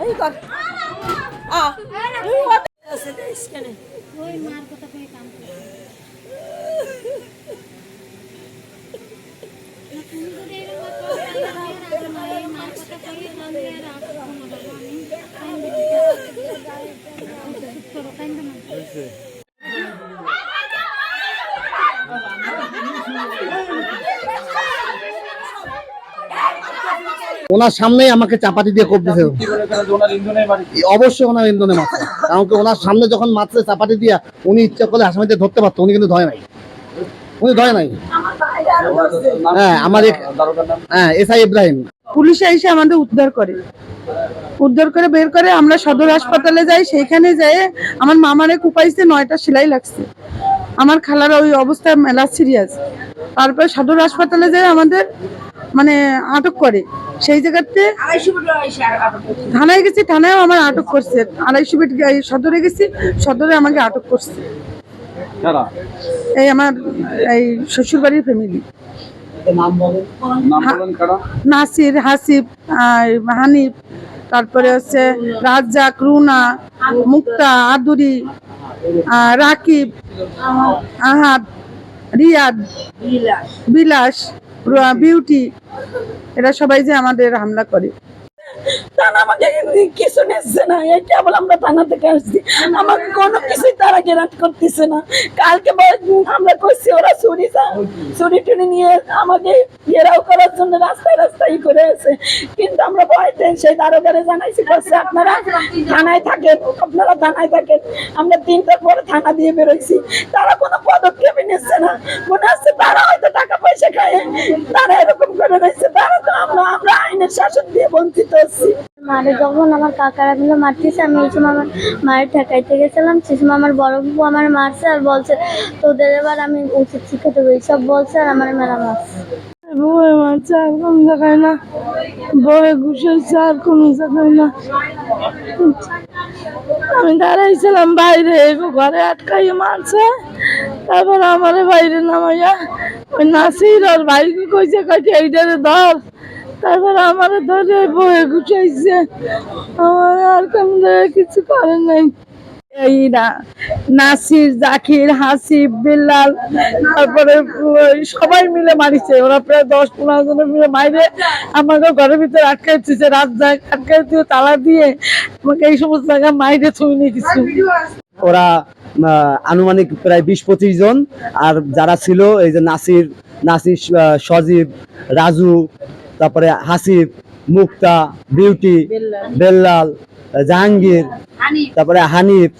এই কর। কাম করে? তুমি যদি এরকম করো তাহলে মার কথা কই তাহলে রাখো না আমি করো কাইন্দ না ওনার সামনেই আমাকে চাপাতি দিয়ে কোপ দিতে অবশ্যই ওনার ইন্ধনে মাত্রা কারণ কি ওনার সামনে যখন মাত্রে চাপাতি দিয়া উনি ইচ্ছা করলে আসামিদের ধরতে পারতো উনি কিন্তু ধরে নাই। উনি ধরে নাই। হ্যাঁ আমার এক- হ্যাঁ এস আই ইব্রাহিম। পুলিশে এসে আমাদের উদ্ধার করে। উদ্ধার করে বের করে আমরা সদর হাসপাতালে যাই সেইখানে যাই আমার মামারে কুপাইছে নয়টা সেলাই লাগছে। আমার খালার ওই অবস্থা মেলা সিরিয়াস তারপরে সদর হাসপাতালে যাই আমাদের মানে আটক করে। সেই জায়গাতে থানায় গেছি থানায়ও আমার আটক করছে। আড়াইশো ফিট সদরে গেছি সদরে আমাকে আটক করছে। এই আমার এই শ্বশুরবাড়ির ফ্যামিলি নাসির আর হানিফ তারপরে হচ্ছে রাজ্জাক রুনা মুক্তা আদুরি। রাকিব আহাদ রিয়াদ বিলাস। বিউটি এরা সবাই যে আমাদের হামলা করে। আমাকে কিছু নিচ্ছে না, এই কেবল আমরা থানা থেকে আসছি। আমাকে কোনো কিছুই তারা গ্যারান্ট করতেছে না। কালকে আমরা করছি ওরা চুরি চুরি টুরি নিয়ে আমাকে ঘেরাও করার জন্য রাস্তায় রাস্তায় করে আছে। কিন্তু আমরা ভয়তে সেই দারোগারে জানাইছি করছে আপনারা থানায় থাকেন, আপনারা থানায় থাকেন। আমরা তিনটার পরে থানা দিয়ে বেরোইছি। তারা কোনো পদক্ষেপই নিচ্ছে না। মনে হচ্ছে তারা হয়তো টাকা পয়সা খায়। তারা এরকম করে রয়েছে। তারা তো আমরা আমরা আইনের শাসন দিয়ে বঞ্চিত হচ্ছি মারে যখন আমার কাকারা গুলো মারতেছে, আমি এই সময় আমার মায়ের ঠেকাইতে গেছিলাম সে সময় আমার বড় বাবু আমার মারছে আর বলছে, তোদের এবার আমি উচিত শিক্ষা দেবো। এইসব বলছে আর আমার মেলা মারছে। বউয়ে মারছে, আর কোন জায়গায় না। বউয়ে ঘুষেছে আর কোন জায়গায় না। আমি দাঁড়াইছিলাম বাইরে ঘরে আটকাইয়ে মারছে। তারপর আমার বাইরে নামাইয়া, ওই নাসির আর ভাইকে কইছে কইছে এইটারে ধর। তারপর আমার ধরে বউয়ে ঘুষাইছে। আমার আর জায়গায় কিছু করে নাই। এই নাসির, জাকির, হাসিব বিল্লাল তারপরে সবাই মিলে মারিছে। ওরা প্রায় দশ পনেরো জনের মিলে মাইরে আমাকে ঘরের ভিতরে আটকে দিচ্ছে রাত জাগ আটকে দিয়ে তালা দিয়ে আমাকে এই সমস্ত জায়গায় মাইরে ছুঁই নিয়ে কিছু ওরা আনুমানিক প্রায় বিশ পঁচিশ জন। আর যারা ছিল, এই যে নাসির নাসির সজীব, রাজু তারপরে হাসিফ মুক্তা বিউটি বেল্লাল। জাহাঙ্গীর তারপরে হানিফ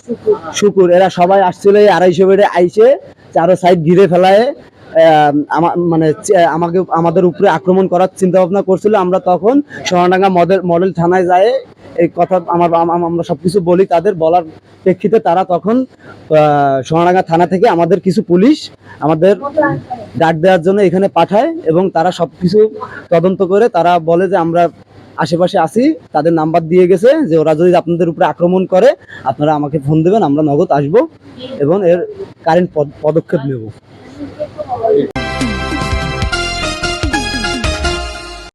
শুকুর। এরা সবাই আসছিল এই আড়াইশো বেডে আইসে চারো সাইড ঘিরে ফেলায়। মানে আমাকে, আমাদের উপরে আক্রমণ করার চিন্তা ভাবনা করছিল। আমরা তখন সোনাডাঙ্গা মডেল মডেল থানায় যায় এই কথা আমার আম- আম- আমরা সবকিছু বলি, তাদের বলার প্রেক্ষিতে তারা তখন সোনাডাঙ্গা থানা থেকে আমাদের কিছু পুলিশ আমাদের ডাক দেওয়ার জন্য এখানে পাঠায় এবং তারা সবকিছু তদন্ত করে তারা বলে যে আমরা আশেপাশে আসি তাদের নাম্বার দিয়ে গেছে যে ওরা যদি আপনাদের উপরে আক্রমণ করে, আপনারা আমাকে ফোন দেবেন, আমরা নগদ আসব এবং এর কারেন্ট পদক্ষেপ নেব। Thank you.